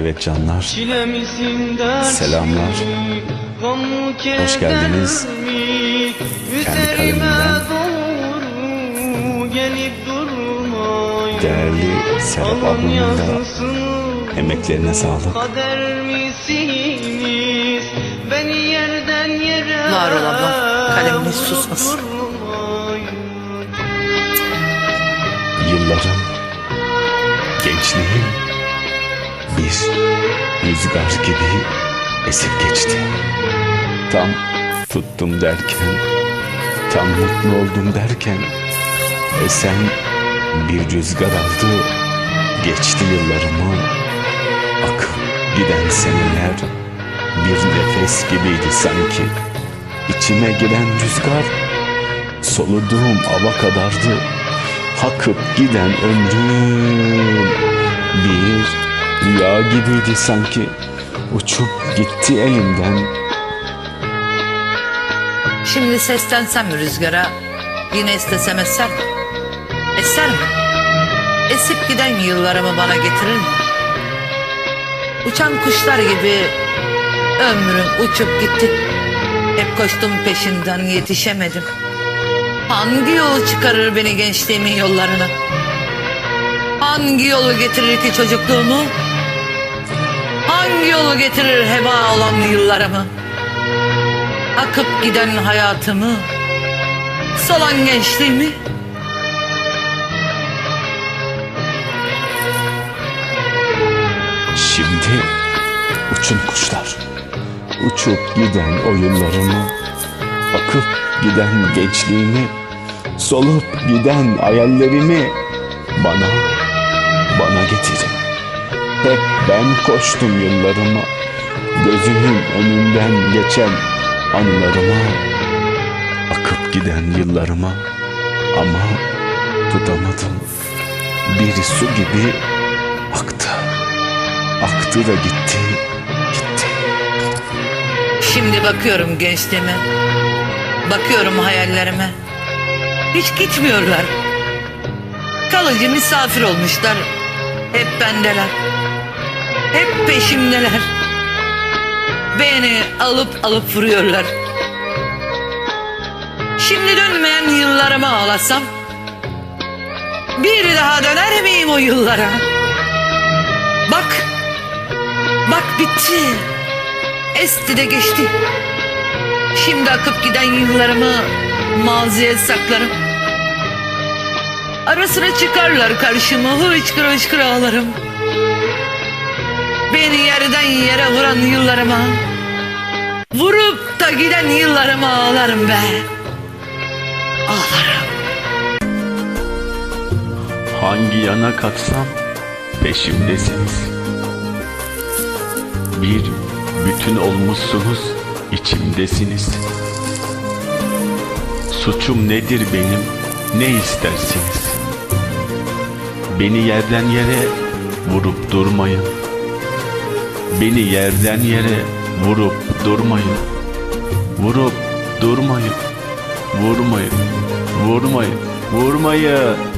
Evet canlar, Selamlar. Hoş geldiniz. Kendi kalemimden değerli Serap ablamın da emeklerine sağlık. Kader misiniz? Beni yerden yere Var ol ablam, kaleminiz susmasın. Yıllarım, gençliğim bir rüzgar gibi esip geçti. Tam tuttum derken, tam mutlu oldum derken esen bir rüzgar aldı, geçti yıllarımı. Akıp giden seneler bir nefes gibiydi sanki. İçime giren rüzgar soluduğum ava kadardı. Akıp giden ömrüm bir rüya gibiydi sanki. Uçup gitti elimden. Şimdi seslensem rüzgara? Yine istesem eser mi? Eser mi? Esip giden yıllarımı bana getirir mi? Uçan kuşlar gibi ömrüm uçup gitti. Hep koştum peşinden yetişemedim. Hangi yol çıkarır beni gençliğimin yollarına? Hangi yolu getirir ki çocukluğumu? Hangi yolu getirir heba olan yıllarımı? Akıp giden hayatımı, solan gençliğimi. Şimdi uçun kuşlar. Uçup giden o yıllarımı, akıp giden gençliğimi, solup giden hayallerimi bana, bana getirin. Hep ben koştum yıllarıma, gözümün önünden geçen anılarıma, akıp giden yıllarıma ama tutamadım. Bir su gibi aktı. Aktı da gitti, gitti. Şimdi bakıyorum gençliğime, bakıyorum hayallerime. Hiç gitmiyorlar. Kalıcı misafir olmuşlar. Hep bendeler. Hep peşimdeler. Beni alıp alıp vuruyorlar. Şimdi dönmeyen yıllarıma ağlasam bir daha döner miyim o yıllara? Bak, bak bitti. Esti de geçti. Şimdi akıp giden yıllarımı maziye saklarım. Ara sıra çıkarlar karşıma hıçkıra hıçkıra ağlarım. Beni yerden yere vuran yıllarıma Vurup da giden yıllarıma ağlarım be Ağlarım Hangi yana katsam peşimdesiniz. Bir bütün olmuşsunuz, içimdesiniz. Suçum nedir benim, ne istersiniz? Beni yerden yere vurup durmayın. Beni yerden yere vurup durmayın. Vurup durmayın. Vurmayın. Vurmayın. Vurmayın.